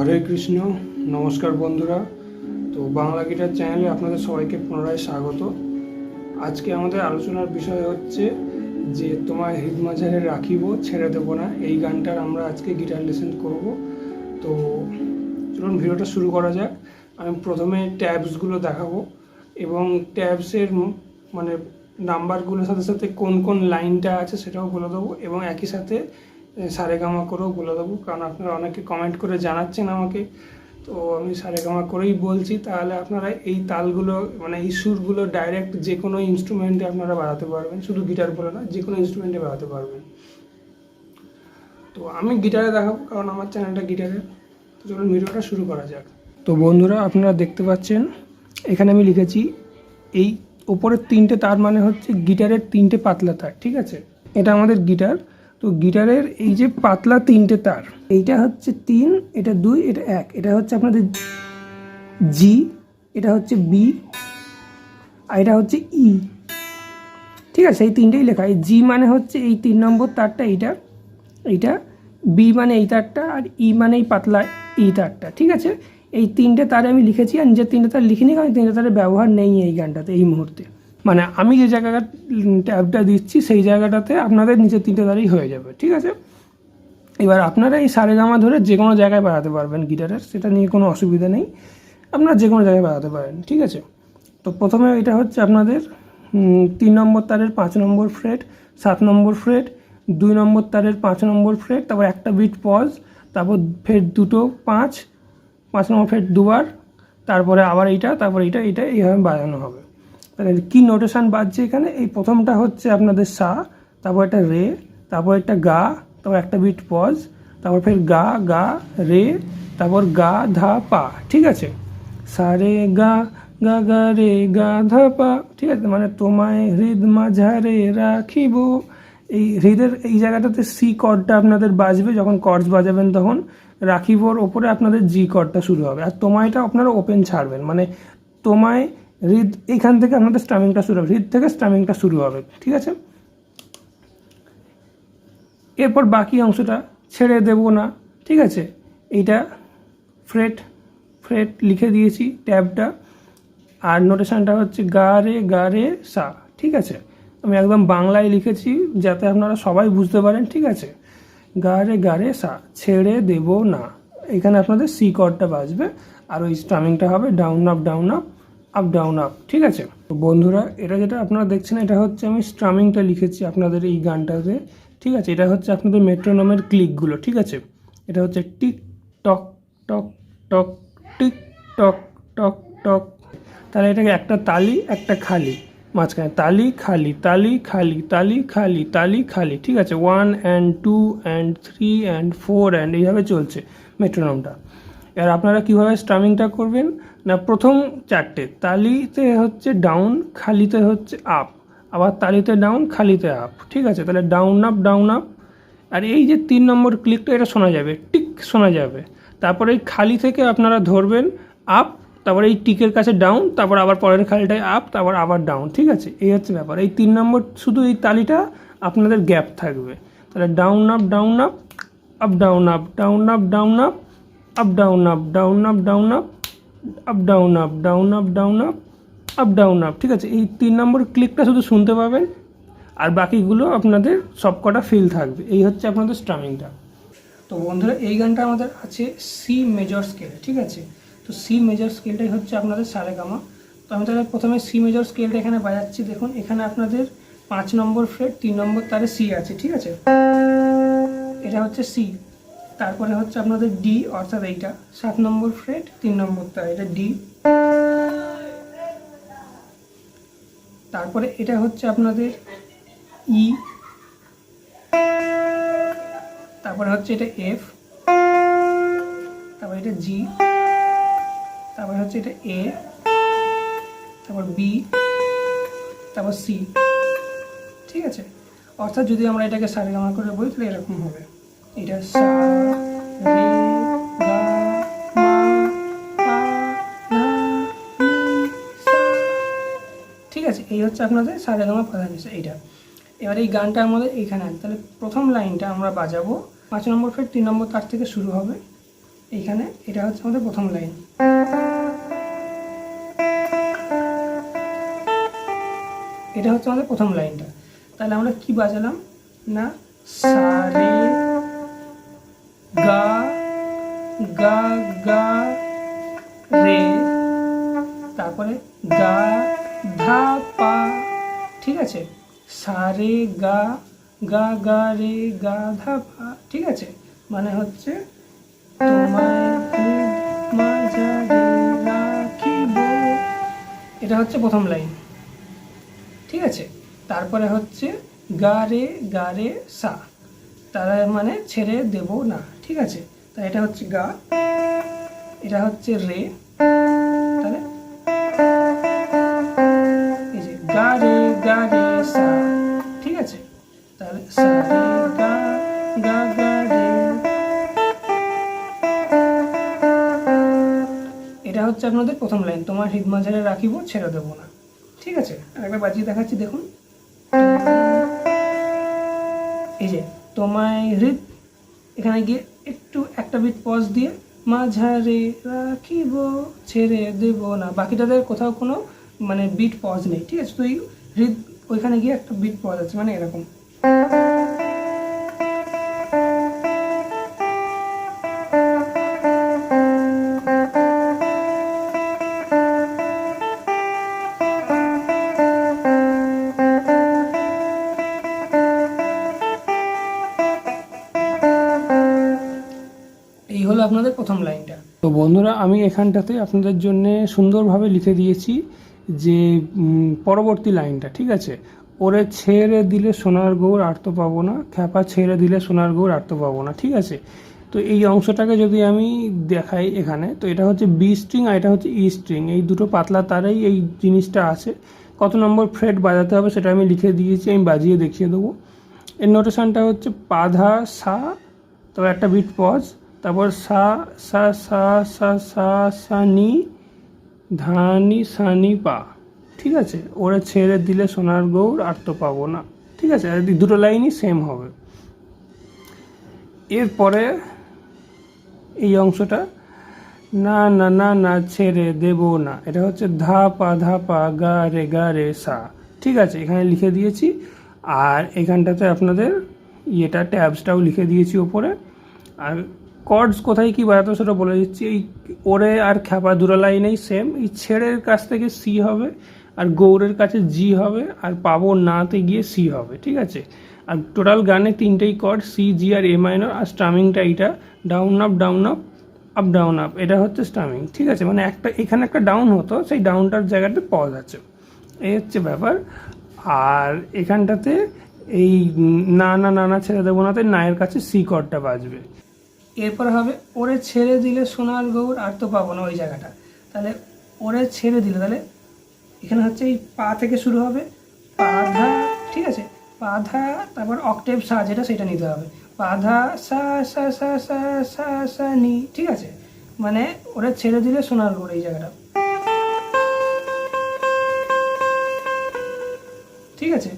হরে কৃষ্ণ, নমস্কার বন্ধুরা। তো বাংলা গিটার চ্যানেলে আপনাদের সবাইকে পুনরায় স্বাগত। আজকে আমাদের আলোচনার বিষয় হচ্ছে যে, তোমায় হৃদমাঝারে রাখিব, ছেড়ে দেবো না। এই গানটার আমরা আজকে গিটার লেসেন করব। তো চলুন ভিডিওটা শুরু করা যাক। আমি প্রথমে ট্যাবসগুলো দেখাবো এবং ট্যাবসের মানে নাম্বারগুলোর সাথে সাথে কোন কোন লাইনটা আছে সেটাও বলে দেবো এবং একই সাথে সারেগামা করেও বলে দেবো। কারণ আপনারা অনেকে কমেন্ট করে জানাচ্ছেন আমাকে। তো আমি সারেগামা করেই বলছি, তাহলে আপনারা এই তালগুলো মানে এই সুরগুলো ডাইরেক্ট যে কোনো ইনস্ট্রুমেন্টে আপনারা বাড়াতে পারবেন। শুধু গিটার বলে না, যে কোনো ইনস্ট্রুমেন্টে বাড়াতে পারবেন। তো আমি গিটারে দেখাবো, কারণ আমার চ্যানেলটা গিটারের তো চলুন ভিডিওটা শুরু করা যাক। তো বন্ধুরা, আপনারা দেখতে পাচ্ছেন, এখানে আমি লিখেছি, এই ওপরের তিনটে তার মানে হচ্ছে গিটারের তিনটে পাতলা তার, ঠিক আছে? এটা আমাদের গিটার তো গিটারের এই যে পাতলা তিনটে তার, এইটা হচ্ছে তিন, এটা দুই, এটা এক। এটা হচ্ছে আপনাদের জি, এটা হচ্ছে বি, আর এটা হচ্ছে ই। ঠিক আছে, এই তিনটেই লেখা। এই জি মানে হচ্ছে এই তিন নম্বর তারটা এইটা এইটা। বি মানে এই তারটা, আর ই মানে এই পাতলা ই তারটা। ঠিক আছে? এই তিনটে তারে আমি লিখেছি, আর নিজের তিনটে তার লিখিনি, কারণ তিনটে তারের ব্যবহার নেই এই গানটাতে, এই মুহূর্তে। মানে আমি যে জায়গাটা ট্যাবটা দিচ্ছি, সেই জায়গাটাতে আপনাদের নিচের তিনটে তারেই হয়ে যাবে, ঠিক আছে? এবার আপনারা এই সারে সারেগামা ধরে যে কোনো জায়গায় বাড়াতে পারবেন গিটারের, সেটা নিয়ে কোনো অসুবিধা নেই। আপনারা যে কোনো জায়গায় বাড়াতে পারেন, ঠিক আছে? তো প্রথমে এটা হচ্ছে আপনাদের তিন নম্বর তারের পাঁচ নম্বর ফ্রেট, সাত নম্বর ফ্রেট, দুই নম্বর তারের পাঁচ নম্বর ফ্রেট, তারপর একটা বিট পজ, তারপর ফের দুটো পাঁচ পাঁচ নম্বর ফ্রেট দুবার, তারপরে আবার এইটা, তারপর এইটা এইটা এইভাবে বাজানো হবে। তাহলে কী নোটেশান বাজছে এখানে? এই প্রথমটা হচ্ছে আপনাদের সা, তারপর একটা রে, তারপর একটা গা, তারপর একটা বিট পজ তারপর ফের গা গা, রে, তারপর গা, ধা, পা, ঠিক আছে? সা, রে, গা গা গা, রে, গা, ধা, পা, ঠিক আছে? মানে তোমায় হৃদ মাঝারে রাখিব। এই হৃদের, এই জায়গাটাতে সি কর্ডটা আপনাদের বাজবে, যখন কর্ডস বাজাবেন তখন। রাখিবর ওপরে আপনাদের জি কর্ডটা শুরু হবে। আর তোমায়টা আপনারা ওপেন ছাড়বেন। মানে তোমায় হৃদ, এইখান থেকে আপনাদের স্টামিংটা শুরু হবে। হৃদ থেকে স্টামিংটা শুরু হবে, ঠিক আছে? এরপর বাকি অংশটা ছেড়ে দেব না, ঠিক আছে? এইটা ফ্রেট ফ্রেট লিখে দিয়েছি ট্যাবটা, আর নোটেশানটা হচ্ছে গা রে গা রে, সা, ঠিক আছে? আমি একদম বাংলায় লিখেছি যাতে আপনারা সবাই বুঝতে পারেন, ঠিক আছে? গা রে গা রে, সা, ছেড়ে দেব না। এখানে আপনাদের সি কর্ডটা বাজবে, আর ওই স্টামিংটা হবে down up down up up down up ঠিক আছে? তো বন্ধুরা, এটা যেটা আপনারা দেখছেন, এটা হচ্ছে আমি স্ট্রামিংটা লিখেছি আপনাদের এই গানটাতে, ঠিক আছে? এটা হচ্ছে আপনাদের মেট্রোনমের ক্লিকগুলো ঠিক আছে? এটা হচ্ছে টিক টক টক টক টিক টক টক টক তাহলে এটাকে একটা তালি, একটা খালি, মাঝখানে তালি, খালি তালি খালি তালি খালি তালি, খালি, ঠিক আছে? One and two and three and four and এইভাবে চলছে মেট্রোনমটা এবার আপনারা কীভাবে স্ট্রামিংটা করবেন? না, প্রথম চারটে। তালিতে হচ্ছে ডাউন খালিতে হচ্ছে আপ আবার তালিতে ডাউন খালিতে আপ ঠিক আছে? তাহলে ডাউন আপ ডাউন আপ আর এই যে তিন নম্বর ক্লিকটা এটা শোনা যাবে। টিক, শোনা যাবে। তারপরে এই খালি থেকে আপনারা ধরবেন আপ তারপরে এই টিকের কাছে ডাউন তারপর আবার পরের খালিটায় আপ তারপর আবার ডাউন ঠিক আছে? এই হচ্ছে ব্যাপার। এই তিন নম্বর, শুধু এই তালিটা আপনাদের গ্যাপ থাকবে। তাহলে down up down up up down up down up down up up down up down up down up up down up down up down up up down up ঠিক আছে? এই তিন নম্বর ক্লিকটা শুধু শুনতে পাবেন, আর বাকিগুলো আপনাদের সবকটা ফিল থাকবে। এই হচ্ছে আপনাদের স্ট্রামিংটা তো বন্ধুরা, এই গানটা আমাদের আছে সি মেজর স্কেল ঠিক আছে? তো সি মেজর স্কেলটাই হচ্ছে আপনাদের সারেগামা তো আমি তাহলে প্রথমে সি মেজর স্কেলটা এখানে বাজাচ্ছি। দেখুন, এখানে আপনাদের পাঁচ নম্বর ফ্রেট তিন নম্বর তারে সি আছে, ঠিক আছে? এটা হচ্ছে সি তারপরে হচ্ছে আপনাদের ডি অর্থাৎ এইটা। সাত নম্বর ফ্রেট তিন নম্বর তার এটা ডি তারপরে এটা হচ্ছে আপনাদের ই তারপরে হচ্ছে এটা এফ তারপরে এটা জি তারপরে হচ্ছে এটা এ তারপর বি তারপর সি ঠিক আছে? অর্থাৎ যদি আমরা এটাকে সারেগামা করে বলি, তাহলে এরকম হবে। এটা সা রে গা মা পা ধা নি সা ঠিক আছে, এই হচ্ছে আপনাদের সারেগামা প্রধান হিসেবে এইটা। এবার এই গানটা আমাদের এইখানে আছে। তাহলে প্রথম লাইনটা আমরা বাজাবো। পাঁচ নম্বর ফের তিন নম্বর তার থেকে শুরু হবে। এইখানে এটা হচ্ছে আমাদের প্রথম লাইন। এটা হচ্ছে আমাদের প্রথম লাইনটা। তাহলে আমরা কি বাজালাম? না সা রে সা রে গা গা গা, রে, গা, ধা, পা, ঠিক আছে? মানে হচ্ছে এটা হচ্ছে প্রথম লাইন। ঠিক আছে? তারপরে হচ্ছে গা, রে গা, রে, সা। তারা মানে ছেড়ে দেব না, ঠিক আছে? তা এটা হচ্ছে গা, এটা হচ্ছে রে। তাহলে লাইন মাঝারে রাখিব, ছেড়ে দেবো না। ঠিক আছে? আরেকবার বাজিয়ে দেখাচ্ছি, দেখুন। এই যে, তোমায় হৃদ, এখানে গিয়ে একটু একটা বিট পজ দিয়ে মাঝারে রাখিব, ছেড়ে দেব না। বাকিটাদের কোথাও কোনো মানে বিট পজ নেই। ঠিক আছে? তো এই হৃদ, ওইখানে গিয়ে একটা বিট পজ আছে মানে এরকম। প্রথম লাইনটা। তো বন্ধুরা, আমি এখানটাতে আপনাদের জন্য সুন্দরভাবে লিখে দিয়েছি যে পরবর্তী লাইনটা, ঠিক আছে? ওরে ছেড়ে দিলে সোনার গৌর আর তো পাবো না, খ্যাপা ছেড়ে দিলে সোনার গৌর আর তো পাবো না, ঠিক আছে? তো এই অংশটাকে যদি আমি দেখাই এখানে, তো এটা হচ্ছে বি স্ট্রিং আর এটা হচ্ছে ই স্ট্রিং। এই দুটো পাতলা তারেই এই জিনিসটা আছে। কত নম্বর ফ্রেড বাজাতে হবে সেটা আমি লিখে দিয়েছি, আমি বাজিয়ে দেখিয়ে দেবো। এর নোটেশনটা হচ্ছে পাধা সা তারপর একটা বিট পজ তারপর সা সা সা সা সা সা নি ধানি, সানি, পা। ঠিক আছে? ওরা ছেড়ে দিলে সোনার গৌর, আর তো পাবো না। ঠিক আছে? দুটো লাইনই সেম হবে। এরপরে এই অংশটা, না না না না, ছেড়ে দেব না। এটা হচ্ছে ধা, পা ধা, পা, গা, রে গা, রে, সা। ঠিক আছে? এখানে লিখে দিয়েছি। আর এখানটাতে আপনাদের ইয়েটা ট্যাবসটাও লিখে দিয়েছি ওপরে। আর কর্ডস কোথায় কি বাজাতো সেটা বলে দিচ্ছি। এই ওরে আর খ্যাপা দুটো লাইনেই সেম এই ছেড়ের কাছ থেকে সি হবে, আর গৌরের কাছে জি হবে, আর পাবো নাতে গিয়ে সি হবে, ঠিক আছে? আর টোটাল গানে তিনটেই কর্ড সি জি আর এ মাইনর আর স্টামিংটা এইটা। Down up down up up down up এটা হচ্ছে স্টামিং ঠিক আছে? মানে একটা, এখানে একটা ডাউন হতো, সেই ডাউনটার জায়গাতে পজ আছে। এই হচ্ছে ব্যাপার। আর এখানটাতে এই না না না না ছেড়ে দেবো নাতে নায়ের কাছে সি কর্ডটা বাজবে। এরপর হবে, ওরে ছেড়ে দিলে সোনার গৌর আর তো পাবো না ওই জায়গাটা। তাহলে ওরে ছেড়ে দিলে, তাহলে এখানে হচ্ছে এই পা থেকে শুরু হবে পাধা ঠিক আছে? পাধা তারপর অক্টেভ সা যেটা সেটা নিতে হবে। পাধা সা সা সা সা সা সা, নি, ঠিক আছে? মানে ওরা ছেড়ে দিলে সোনার গৌর এই জায়গাটা। ঠিক আছে?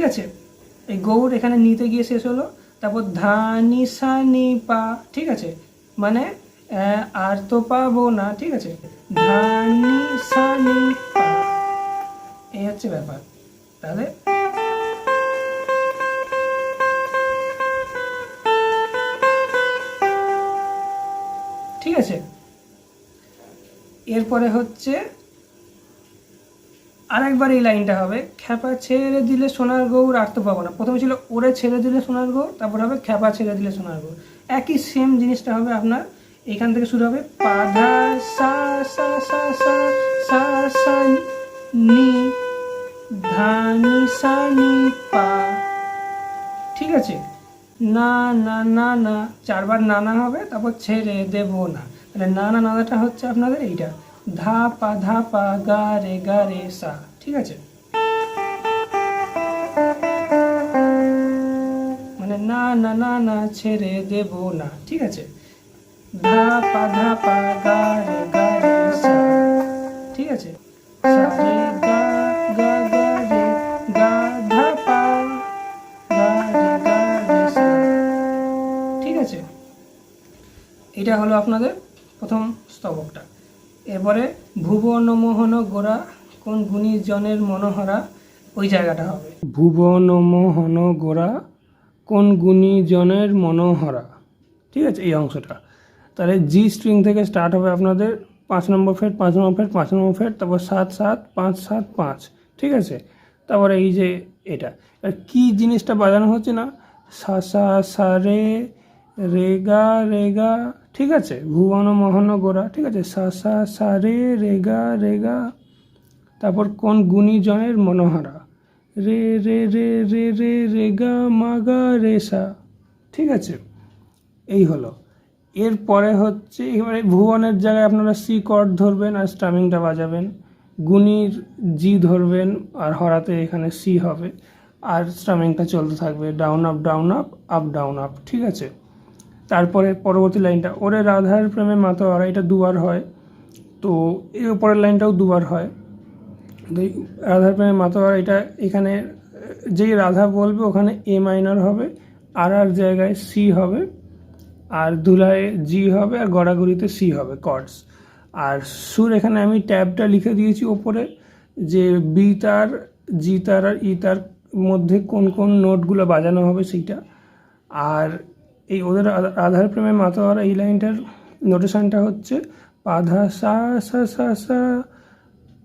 ঠিক আছে? এই গৌর এখানে নিতে গিয়ে শেষ হলো। তারপর ধানি সানি পা, ঠিক আছে? মানে আর তো পাবো না, ঠিক আছে? ধানি সানি এই হচ্ছে ব্যাপার। তাহলে ঠিক আছে? এরপরে হচ্ছে আরেকবার এই লাইনটা হবে, খ্যাপা ছেড়ে দিলে সোনার গৌর আর তো পাবো না। প্রথমে ছিল ওরে ছেড়ে দিলে সোনার গৌর, তারপর হবে খ্যাপা ছেড়ে দিলে সোনার গৌর। একই সেম জিনিসটা হবে আপনার, এখান থেকে শুরু হবে পাধা সা সা সা সা সা সা নি পা। ঠিক আছে? না না না না, চারবার নানা হবে, তারপর ছেড়ে দেব না। তাহলে না না নানাটা হচ্ছে আপনাদের এইটা। ধাপা ধাপা গারে গারে গা রে গা রে সা, ঠিক আছে? মানে না না না না ছেড়ে দেব না, ঠিক আছে? ধাপা ধাপা গারে গারে গা রে ঠিক আছে সা, ঠিক আছে? এটা হলো আপনাদের প্রথম স্তবকটা। এরপরে ভুবন মোহন গোরা কোন গুণী জনের মনোহরা ওই জায়গাটা হবে? ভুবন মোহন গোরা কোন গুণী জনের মনোহরা? ঠিক আছে, এই অংশটা। তাহলে জি স্ট্রিং থেকে স্টার্ট হবে আপনাদের পাঁচ নম্বর ফেট পাঁচ নম্বর ফেট পাঁচ নম্বর ফেট তারপর সাত সাত, পাঁচ সাত, পাঁচ। ঠিক আছে? তারপরে এই যে এটা। আর কী জিনিসটা বাজানো হচ্ছে না? সা সা সা, রে, রেগা রেগা ঠিক আছে? ভুবন মোহন ঠিক আছে? সা সা সা, রে রেগা রেগা তারপর কোন গুণীজনের মনোহারা? রে রে রে রে রে রেগা মাগা রেসা ঠিক আছে? এই হলো। এরপরে হচ্ছে, এবারে ভুবনের জায়গায় আপনারা সি কর্ড ধরবেন আর স্টামিংটা বাজাবেন। গুণীর জি ধরবেন আর হরাতে এখানে সি হবে। আর স্টামিংটা চলতে থাকবে, down up down up up, down up. ঠিক আছে? তারপরে পরবর্তী লাইনটা, ওরে রাধার প্রেমে মাতোয়ারা এটা দুবার হয়। তো এর উপরের লাইনটাও দুবার হয়। তো রাধার প্রেমে মাতোয়ারা এটা এখানে, যেই রাধা বলবে ওখানে এ মাইনর হবে, আর আর জায়গায় সি হবে, আর ধুলায় জি হবে, আর গড়াগড়িতে সি হবে কর্ডস আর সুর এখানে আমি ট্যাবটা লিখে দিয়েছি ওপরে, যে বি তার জি তার, আর ই তার মধ্যে কোন কোন নোটগুলো বাজানো হবে সেইটা। আর এই ওদের আধা- আধার প্রেমে মাতোয়ারা এই লাইনটার নোটেশনটা হচ্ছে, পাধা সা সা সা সা,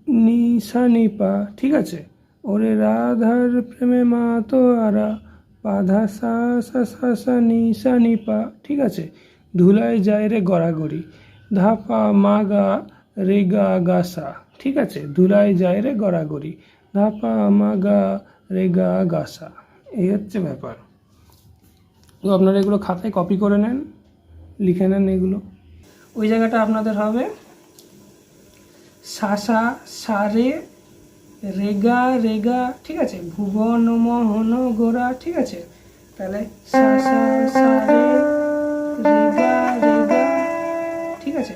নি সা, নি, পা। ঠিক আছে? ওরে রাধার প্রেমে মাতোয়ারা পাধা সা সা সা সা, নি সা, নি, পা। ঠিক আছে? ধুলায় যায় রে গড়াগড়ি, ধাপা মা গা রে গা গা সা ঠিক আছে? ধুলায় যায় রে গড়াগড়ি, ধাপা মাগা রে গা গা সা এই হচ্ছে ব্যাপার। তো আপনারা এগুলো খাতায় কপি করে নেন, লিখে নেন এগুলো। ওই জায়গাটা আপনাদের হবে সাসা সারে রেগা রেগা, ঠিক আছে? ভুবন মোহন গোরা, ঠিক আছে? তাহলে ঠিক আছে?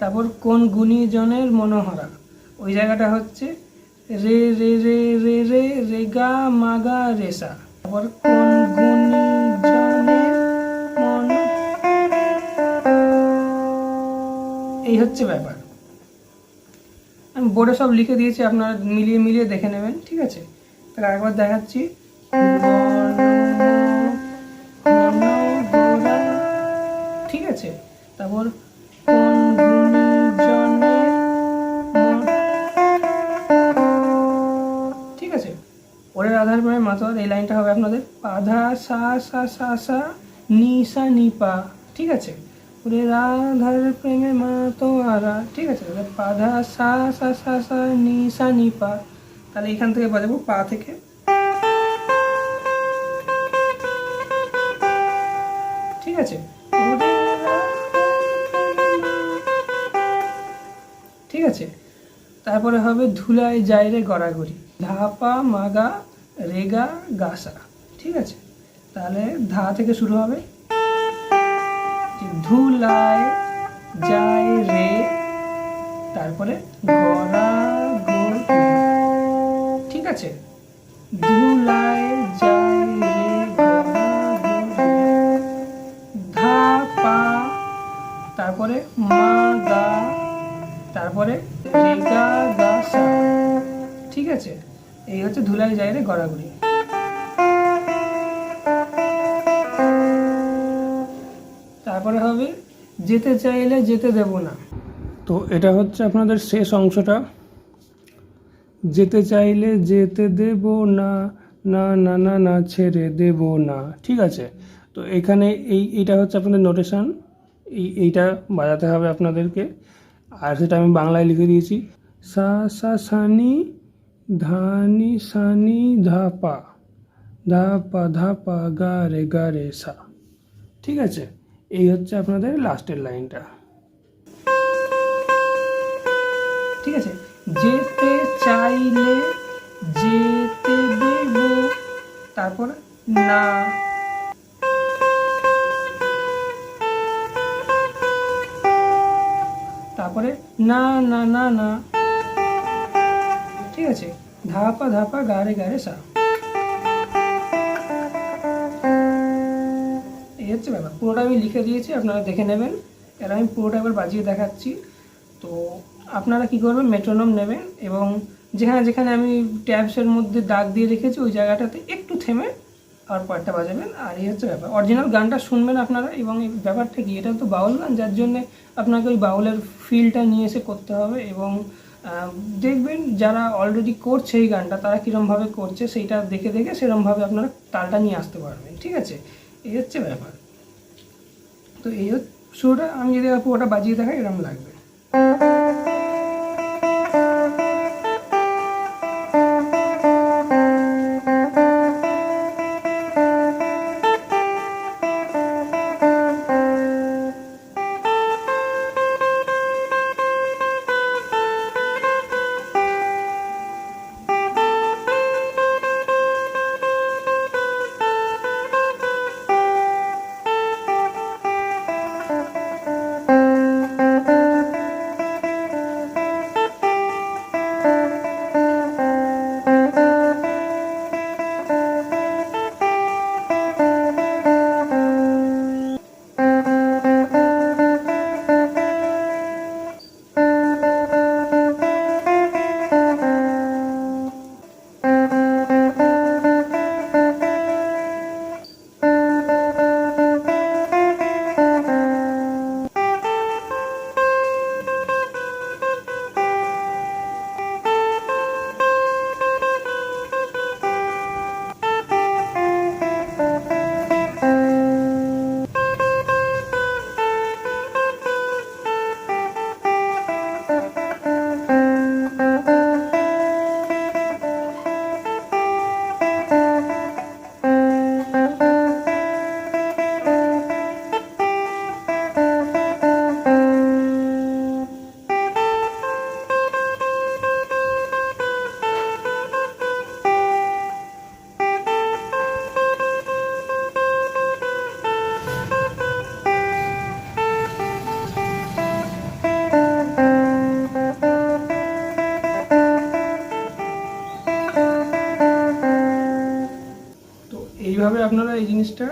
তারপর কোন গুণীজনের মনোহরা? ওই জায়গাটা হচ্ছে রে রে রে রে রে রেগা মাগা রেসা তারপর কোন মন? এই হচ্ছে ব্যাপার। আমি বোর্ডে সব লিখে দিয়েছি, আপনারা মিলিয়ে মিলিয়ে দেখে নেবেন, ঠিক আছে? তাহলে একবার দেখাচ্ছি। ঠিক আছে? তারপর আধার এই লাইনটা হবে আপনাদের পাধা, সা সা সা সা, নি সা, নি, পা। ঠিক আছে? ওরে রাধার প্রেমে মাতোয়ারা ঠিক আছে? তাহলে পাধা, সা সা সা সা, নি সা, নি, পা। তাহলে এখান থেকে বাজাবো পা থেকে। ঠিক আছে? ঠিক আছে? তারপরে হবে ধুলায় যায় রে গড়াগড়ি। ধাপা মাগা রেগা গাসা, ঠিক আছে? তাহলে ধা থেকে শুরু হবে। ধুলায় যায় রে, তারপরে ঠিক আছে? ধুলায় যায় গড়াগড়ি। তারপরে হবে, যেতে চাইলে যেতে দেব না। তো এটা হচ্ছে আপনাদের শেষ অংশটা। যেতে চাইলে যেতে দেব না না না না না, ছেড়ে দেব না। ঠিক আছে? তো এখানে এই, এইটা হচ্ছে আপনাদের নোটেশান এই, এইটা বাজাতে হবে আপনাদেরকে। আর সেটা আমি বাংলায় লিখে দিয়েছি। সা সা সানি ধানি সানি ধাপা ধাপা ধাপা গা রে গা রে সা। ঠিক আছে? এই হচ্ছে আপনাদের লাস্টের লাইনটা। ঠিক আছে? যেতে চাইলে যেতে দেব, তারপর না। তারপরে না না না না। ঠিক আছে? ধাপা ধাপা গারে গারে সা। এই হচ্ছে ব্যাপার। পুরোটা আমি লিখে দিয়েছি, আপনারা দেখে নেবেন। এর আমি পুরোটা একবার বাজিয়ে দেখাচ্ছি। তো আপনারা কি করবেন? মেট্রোনম নেবেন এবং যেখানে যেখানে আমি ট্যাবসের মধ্যে দাগ দিয়ে রেখেছি, ওই জায়গাটাতে একটু থেমে আর পরেরটা বাজাবেন। আর এই হচ্ছে ব্যাপার। অরিজিনাল গানটা শুনবেন আপনারা এবং এই ব্যাপারটা কি? এটা তো বাউল গান, যার জন্যে আপনাকে ওই বাউলের ফিলটা নিয়ে এসে করতে হবে এবং দেখবেন যারা অলরেডি করছে এই গানটা, তারা কীরমভাবে করছে সেইটা দেখে দেখে সেরমভাবে আপনারা তালটা নিয়ে আসতে পারবেন, ঠিক আছে? এই হচ্ছে ব্যাপার। তো এই শুরুটা আমি যদি পুরোটা বাজিয়ে দেখাই এরম লাগবে। এইভাবে আপনারা এই জিনিসটা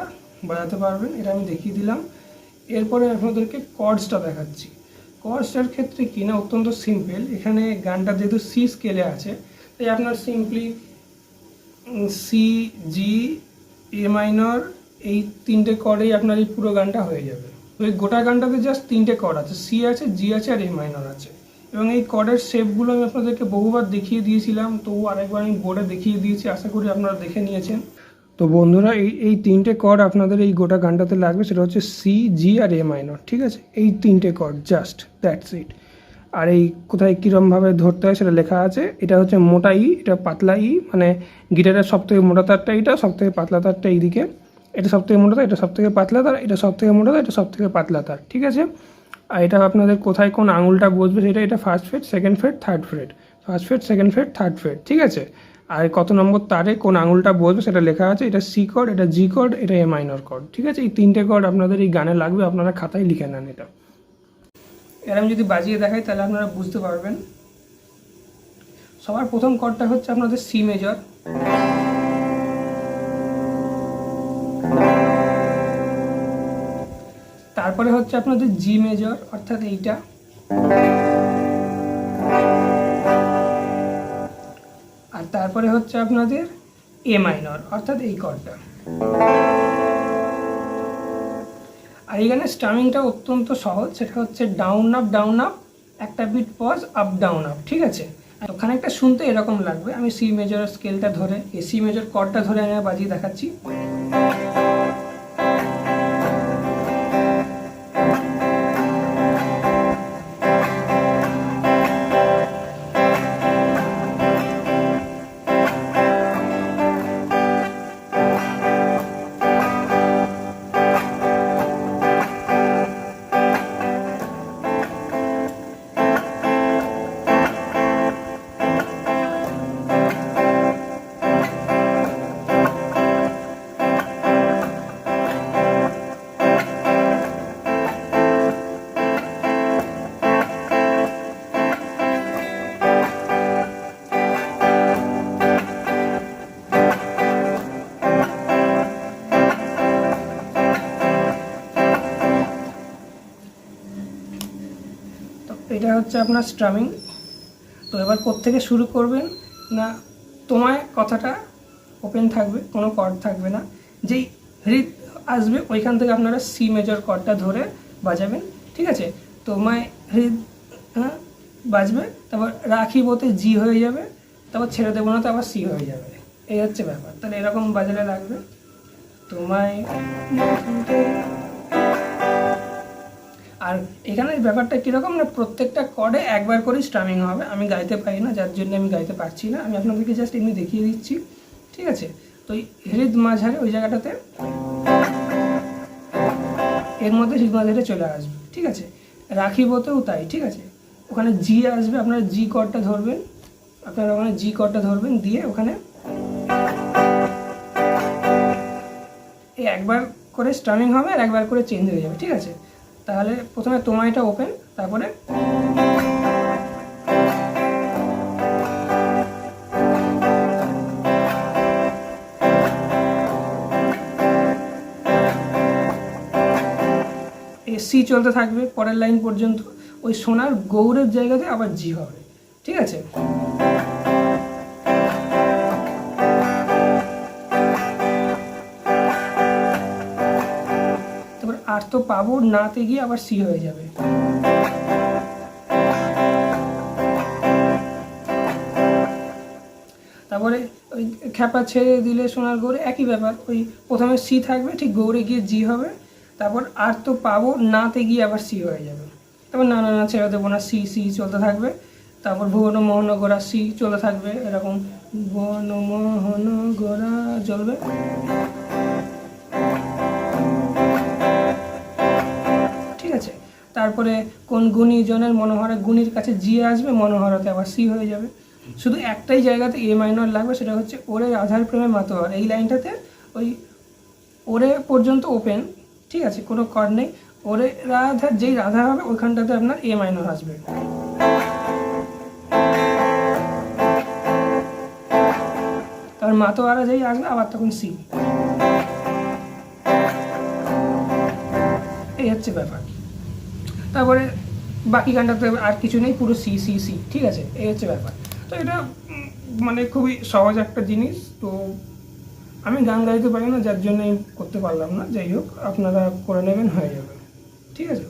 বাজাতে পারবেন, এটা আমি দেখিয়ে দিলাম। এরপরে আপনাদেরকে কর্ডসটা দেখাচ্ছি। কর্ডসটার ক্ষেত্রে কি না, অত্যন্ত সিম্পল এখানে গানটা যেহেতু সি স্কেলে আছে, তাই আপনার simply C G A minor এই তিনটে কর্ডেই আপনার এই পুরো গানটা হয়ে যাবে। ওই গোটা গানটাতে জাস্ট তিনটে কর্ড আছে সি আছে জি আছে, আর এ মাইনর আছে। এবং এই কর্ডের শেপগুলো আমি আপনাদেরকে বহুবার দেখিয়ে দিয়েছিলাম তো আরেকবার আমি বোর্ডে দেখিয়ে দিয়েছি, আশা করি আপনারা দেখে নিয়েছেন। তো বন্ধুরা, এই এই তিনটে কর্ড আপনাদের এই গোটা গানটাতে লাগবে, সেটা হচ্ছে সি জি আর এ মাইনর ঠিক আছে? এই তিনটে কর্ড জাস্ট দ্যাটস ইট আর এই কোথায় কীরমভাবে ধরতে হয় সেটা লেখা আছে, এটা হচ্ছে মোটা ই এটা পাতলা ই মানে গিটারের সব থেকে মোটা তারটা এটা সব থেকে পাতলা তারটা এইদিকে। এটা সব থেকে মোটা তার, এটা সব থেকে পাতলা তার, এটা সব থেকে মোটা তার, এটা সব থেকে পাতলা তার, ঠিক আছে? আর এটা আপনাদের কোথায় কোন আঙুলটা বসবে সেটা এটা first fret second fret third fret first fret second fret third fret ঠিক আছে? আর কত নম্বর তারে কোন আঙুলটা বসবে সেটা লেখা আছে, এটা সি কর্ড এটা জি কর্ড এটা এ মাইনর কর্ড ঠিক আছে? এই তিনটে কর্ড আপনাদের এই গানে লাগবে, আপনারা খাতায় লিখে নেন এটা। এর আমি যদি বাজিয়ে দেখাই, তাহলে আপনারা বুঝতে পারবেন। সবার প্রথম কর্ডটা হচ্ছে আপনাদের সি মেজর তারপরে হচ্ছে আপনাদের জি মেজর অর্থাৎ এইটা। তারপরে হচ্ছে আপনাদের এ মাইনর অর্থাৎ এই কর্ডটা আর এখানে স্টামিংটা অত্যন্ত সহজ, সেটা হচ্ছে ডাউন আপ ডাউন আপ একটা beat pause up down up ঠিক আছে? ওখানে একটা শুনতে এরকম লাগবে। আমি সি মেজর স্কেলটা ধরে এ সি মেজর কর্ডটা ধরে আমি বাজিয়ে দেখাচ্ছি। হচ্ছে আপনার স্ট্রামিং তো এবার থেকে শুরু করবেন? না, তোমায় কথাটা ওপেন থাকবে, কোনো কর্ড থাকবে না। যেই হৃদ আসবে, ওইখান থেকে আপনারা সি মেজর কর্ডটা ধরে বাজাবেন, ঠিক আছে? তোমায় হৃদ হ্যাঁ বাজবে, তারপর রাখি বলতে জি হয়ে যাবে, তারপর ছেড়ে দেবো না তো আবার সি হয়ে যাবে। এই হচ্ছে ব্যাপার। তাহলে এরকম বাজালে লাগবে। তোমায় আর এখানে ব্যাপারটা কীরকম না, প্রত্যেকটা কর্ডে একবার করেই স্ট্রামিং হবে। আমি গাইতে পারি না, যার জন্য আমি গাইতে পারছি না। আমি আপনাদেরকে জাস্ট এমনি দেখিয়ে দিচ্ছি, ঠিক আছে? তো হৃদ মাঝারে ওই জায়গাটাতে এর মধ্যে হৃদ মাঝারে চলে আসবে, ঠিক আছে? রাখিবতেও তাই, ঠিক আছে? ওখানে জি আসবে, আপনারা জি কর্ডটা ধরবেন। আপনারা ওখানে জি কর্ডটা ধরবেন দিয়ে ওখানে একবার করে স্টার্নিং হবে আর একবার করে চেঞ্জ হয়ে যাবে, ঠিক আছে? তাহলে প্রথমে তোমায়টা ওপেন তারপরে সি চলতে থাকবে পরের লাইন পর্যন্ত, ওই সোনার গৌরের জায়গাতে আবার জি হবে, ঠিক আছে? আর তো পাবো নাতে গিয়ে আবার সি হয়ে যাবে। তারপরে ওই খ্যাপা ছেড়ে দিলে সোনার গৌরে একই ব্যাপার, ওই প্রথমে সি থাকবে, ঠিক গৌরে গিয়ে জি হবে, তারপর আর তো পাবো নাতে গিয়ে আবার সি হয়ে যাবে। তারপর না না না, ছেড়ে দেবো না, সি সি চলতে থাকবে। তারপর ভুবন মোহন গোড়া সি চলতে থাকবে, এরকম ভুবন মোহন গোড়া চলবে। তারপরে কোন গুণীজনের মনোহরে গুণীর কাছে জি আসবে মনোহরতে আবার সি হয়ে যাবে। শুধু একটাই জায়গাতে এ মাইনর লাগবে, সেটা হচ্ছে ওরে আধার প্রেমে মাতোয়ার এই লাইনটাতে ওই ওরে পর্যন্ত ওপেন ঠিক আছে, কোনো কর নেই। ওরে রাধা, যেই রাধা হবে, ওইখানটাতে আপনার এ মাইনর আসবে। তারপর মাতোয়ারা যেই আসবে, আবার তখন সি এই হচ্ছে ব্যাপার। তারপরে বাকি গানটাতে আর কিছু নেই, পুরো সি সি সি, ঠিক আছে? এই হচ্ছে ব্যাপার। তো এটা মানে খুবই সহজ একটা জিনিস। তো আমি গান গাইতে পারি না, যার জন্য করতে পারলাম না। যাই হোক, আপনারা করে নেবেন, হয়ে যাবে। ঠিক আছে?